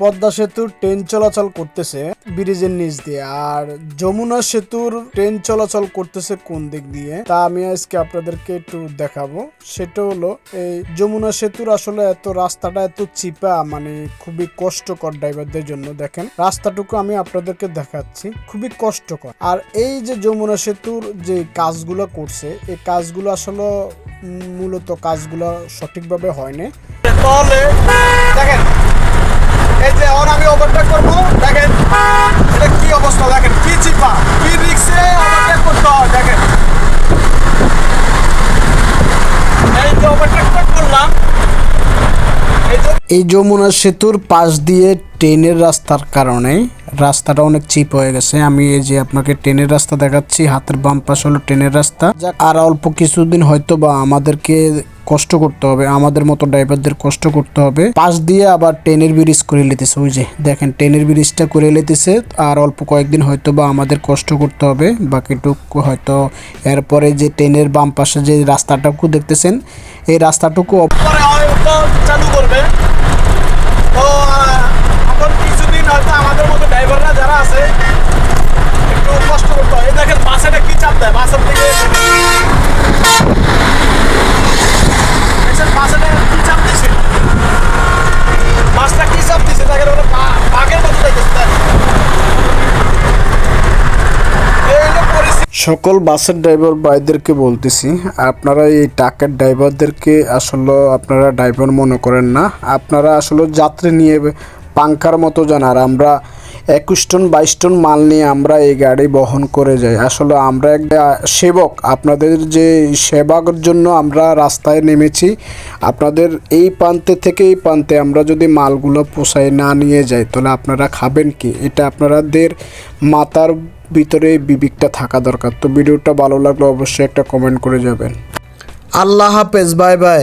পদ্মা সেতুর ট্রেন চলাচল করতেছে ব্রিজের নিচ দিয়ে। আর যমুনা সেতুর ট্রেন চলাচল করতেছে কোন দিক দিয়ে? তা আমি আজকে আপনাদেরকে একটু দেখাবো। সেটা হলো, এই যমুনা সেতুর আসলে এত রাস্তাটা এত চিপা মানে খুবই কষ্টকর ড্রাইভারদের জন্য। দেখেন, রাস্তাটুকু আমি আপনাদেরকে দেখাচ্ছি। খুবই কষ্টকর। আর এই যে যমুনা সেতুর যে কাজগুলো করছে, এই কাজগুলো আসলে মূলত কাজগুলো সঠিকভাবে হয়নি তাহলে দেখেন এই যে ওর আমি ওভারটেক করব দেখেন এটা কি অবস্থা দেখেন কি চিপা কি রিক্সে ওভারটেক করতে হয় দেখেন এই যে ওভারটেক করলাম এই যমুনা সেতুর পাশ দিয়ে ট্রেনের রাস্তার কারণে রাস্তাটা অনেক চিপ হয়ে গেছে। আমি এই যে আপনাকে ট্রেনের রাস্তা দেখাচ্ছি, হাতের বাম পাশ হলো ট্রেনের রাস্তা। আর অল্প কিছুদিন হয়তো বা আমাদেরকে কষ্ট করতে হবে, আমাদের মতো ড্রাইভারদের কষ্ট করতে হবে। পাশ দিয়ে আবার ট্রেনের ব্রিজ করে নিতেছে, ওই যে দেখেন ট্রেনের ব্রিজটা করে নিতেছে, আর অল্প কয়েকদিন হয়তো বা আমাদের কষ্ট করতে হবে। বাকিটুকু হয়তো এরপরে যে ট্রেনের বাম পাশে যে রাস্তাটুকু দেখতেছেন, এই রাস্তাটুকু পরে হয়তো চালু করবে তো আহ, এখন কিছুদিন হয়তো আমাদের মতো ড্রাইভাররা যারা আছে একটু কষ্ট করতে হয় এই দেখেন বাসেটা কি চাপ দেয় বাসের দিকে দেখছেন বাসেটা কি চাপ দিছে বাসটা কি চাপ দিছে দেখেন ওটা পা- পাকের মতো দেখেছে দেখেন। এই হলো পরিস্থিতি সকল বাসের ড্রাইভার ভাইদেরকে বলতেছি, আপনারা এই ট্রাকের ড্রাইভারদেরকে আসলে আপনারা ড্রাইভার মনে করেন না। আপনারা আসলে যাত্রী নিয়ে পাঙ্কার মতো জানার আমরা একুশ টন, বাইশ টন মাল নিয়ে আমরা এই গাড়ি বহন করে যাই। আসলে আমরা একটা সেবক। আপনাদের যে সেবার জন্য আমরা রাস্তায় নেমেছি, আপনাদের এই প্রান্তে থেকে এই প্রান্তে আমরা যদি মালগুলো পোষায় না নিয়ে যাই, তাহলে আপনারা খাবেন কি? এটা আপনাদের মাথার ভিতরে বিবেকটা থাকা দরকার। তো ভিডিওটা ভালো লাগলে অবশ্যই একটা কমেন্ট করে যাবেন। আল্লাহ হাফেজ, বাই বাই।